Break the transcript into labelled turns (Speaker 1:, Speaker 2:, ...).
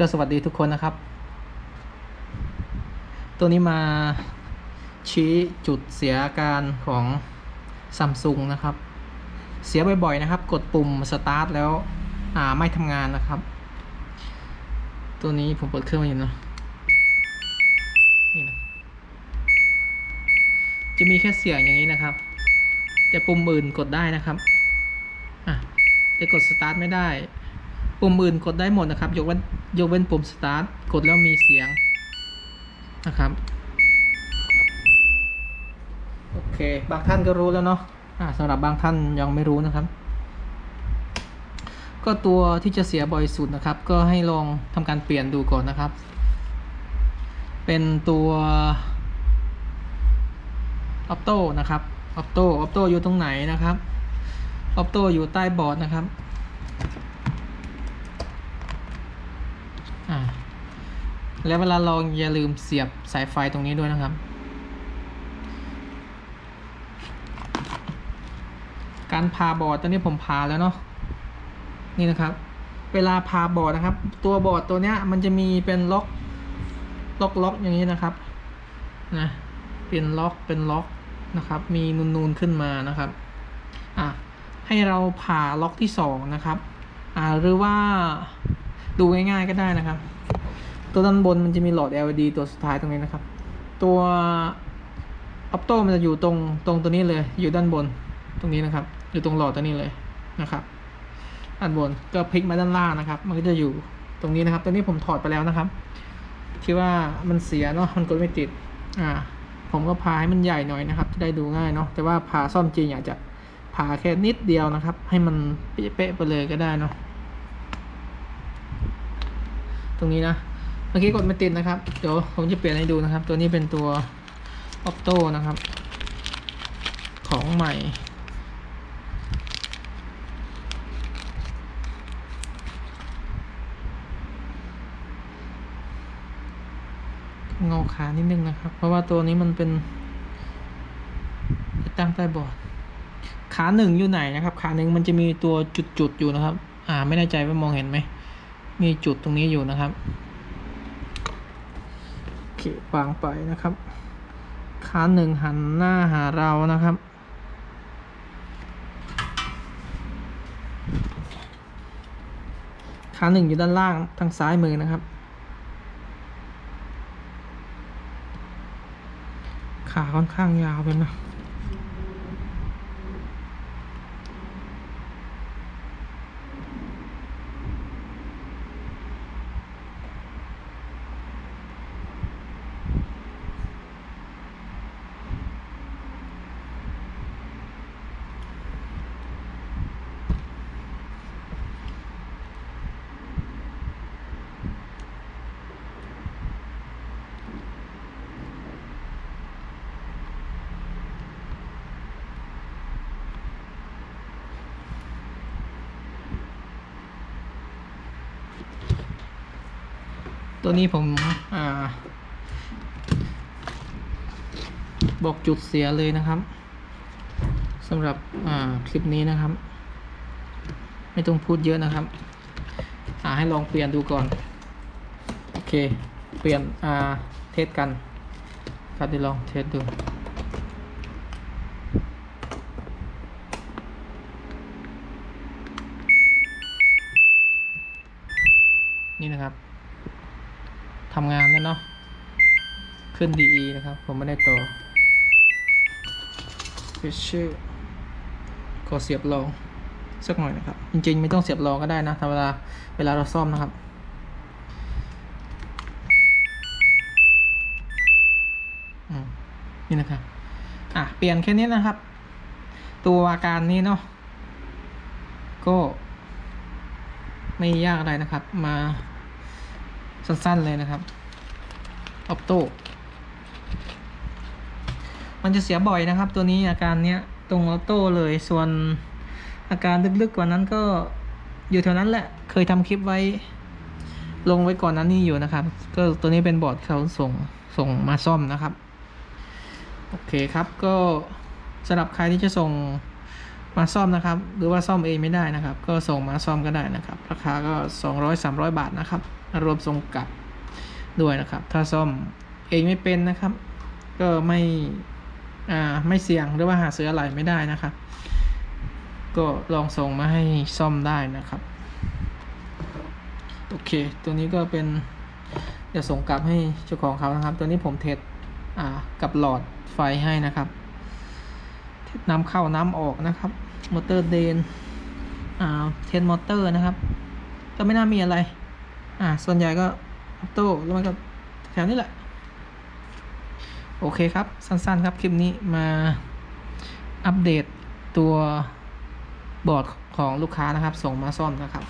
Speaker 1: ก็สวัสดีทุกคนนะครับ ตัวนี้มาชี้จุดเสียอาการของซัมซุงนะครับ เสียบ่อยๆนะครับ กดปุ่มสตาร์ทแล้วอ่าไม่ทำงานนะครับ ตัวนี้ผมเปิดเครื่องมาอยู่นะนี่นะ จะมีแค่เสียงอย่างนี้นะครับ แต่ปุ่มอื่นกดได้นะครับอะแต่กดสตาร์ทไม่ได้ ปุ่มอื่นกดได้หมดนะครับ ยกเว้น ยกเว้นปุ่มสตาร์ทกดแล้วมีเสียงนะครับ โอเค บางท่านก็รู้แล้วเนาะสำหรับบางท่านยังไม่รู้นะครับ ก็ตัวที่จะเสียบ่อยสุดนะครับ ก็ให้ลองทำการเปลี่ยนดูก่อนนะครับ เป็นตัวออปโต้นะครับออปโต้ออปโต้อยู่ตรงไหนนะครับออปโต้อยู่ใต้บอร์ดนะครับ อ่าแล้วเวลาลองอย่าลืมเสียบสายไฟตรงนี้ด้วยนะครับ การพาบอร์ดตอนนี้ผมพาแล้วเนาะนี่นะครับ เวลาพาบอร์ดนะครับ ตัวบอร์ดตัวเนี้ยมันจะมีเป็นล็อกล็อกล็อกอย่างนี้นะครับนะเป็นล็อกเป็นล็อกนะครับ มีนูนๆขึ้นมานะครับอะให้เราผ่าล็อกที่สองนะครับอ่าหรือว่า ดูง่ายๆก็ได้นะครับ ตัวด้านบนมันจะมีหลอด LED ตัวสุดท้ายตรงนี้นะครับ ตัวออปโตมันจะอยู่ตรงตรงตัวนี้เลย อยู่ด้านบนตรงนี้นะครับ อยู่ตรงหลอดตัวนี้เลยนะครับด้านบนก็พลิกมาด้านล่างนะครับ มันก็จะอยู่ตรงนี้นะครับ ตัวนี้ผมถอดไปแล้วนะครับ ที่ว่ามันเสียเนาะมันกดไม่ติด อ่า ผมก็พาให้มันใหญ่หน่อยนะครับ จะได้ดูง่ายเนาะแต่ว่าพาซ่อมจริงอยาจจะพาแค่นิดเดียวนะครับ ให้มันเป๊ะๆไปเลยก็ได้เนาะ ตรงนี้นะ เมื่อกี้กดไม่ติดนะครับ เดี๋ยวผมจะเปลี่ยนให้ดูนะครับ ตัวนี้เป็นตัว Opto นะครับ ของใหม่เงาขานิดนึงนะครับ เพราะว่าตัวนี้มันเป็นตั้งใต้บอร์ดขาหนึ่งอยู่ไหนนะครับ ขาหนึ่งมันจะมีตัวจุดๆอยู่นะครับ อ่า ไม่แน่ใจว่ามองเห็นไหม มีจุดตรงนี้อยู่นะครับโอเควางไปนะครับ ขาหนึ่งหันหน้าหาเรานะครับ ขาหนึ่งอยู่ด้านล่างทางซ้ายมือนะครับ ขาค่อนข้างยาวไปนะ ตัวนี้ผมอ่า บอกจุดเสียเลยนะครับสำหรับอ่าคลิปนี้นะครับ ไม่ต้องพูดเยอะนะครับอ่าให้ลองเปลี่ยนดูก่อน โอเค เปลี่ยนอ่าเทสกันครับดีลองเทสดูนี่นะครับ ทำงานแล้วเนาะ ขึ้น DE นะครับ ผมไม่ได้ต่อเฟชชื่อขอเสียบรองสักหน่อยนะครับ จริงๆ ไม่ต้องเสียบรองก็ได้นะธรรมดาเวลาเราซ่อมนะครับ นี่นะครับ อะ เปลี่ยนแค่นี้นะครับ ตัวอาการนี้เนาะ ก็ ไม่ยากอะไรนะครับ มา สั้นๆเลยนะครับออปโตมันจะเสียบ่อยนะครับ ตัวนี้อาการเนี้ยตรงออโต้เลยส่วนอาการลึกๆกว่านั้นก็อยู่แถวนั้นแหละ เคยทำคลิปไว้ ลงไว้ก่อนนั้นนี่อยู่นะครับ ก็ตัวนี้เป็นบอร์ดเขาส่งส่งมาซ่อมนะครับ โอเคครับก็สำหรับใครที่จะส่งมาซ่อมนะครับ หรือว่าซ่อมเองไม่ได้นะครับ ก็ส่งมาซ่อมก็ได้นะครับ ราคาก็ 200 300 บาทนะครับ รวมส่งกลับด้วยนะครับ ถ้าซ่อมเองไม่เป็นนะครับ ก็ไม่อ่าไม่เสี่ยงหรือว่าหาซื้ออะไรไม่ได้นะครับ ก็ลองส่งมาให้ซ่อมได้นะครับ โอเค ตัวนี้ก็เป็นเดี๋ยวส่งกลับให้เจ้าของเขานะครับ ตัวนี้ผมเทสอ่ากับหลอดไฟให้นะครับเทสน้ำเข้าน้ำออกนะครับ มอเตอร์เดนอ่าเทสมอเตอร์นะครับ ก็ไม่น่ามีอะไร อ่าส่วนใหญ่ก็ออโต้แล้วมันก็แถวนี้แหละ โอเคครับ สั้นๆครับ คลิปนี้มาอัปเดตตัวบอร์ดของลูกค้านะครับ ส่งมาซ่อมนะครับ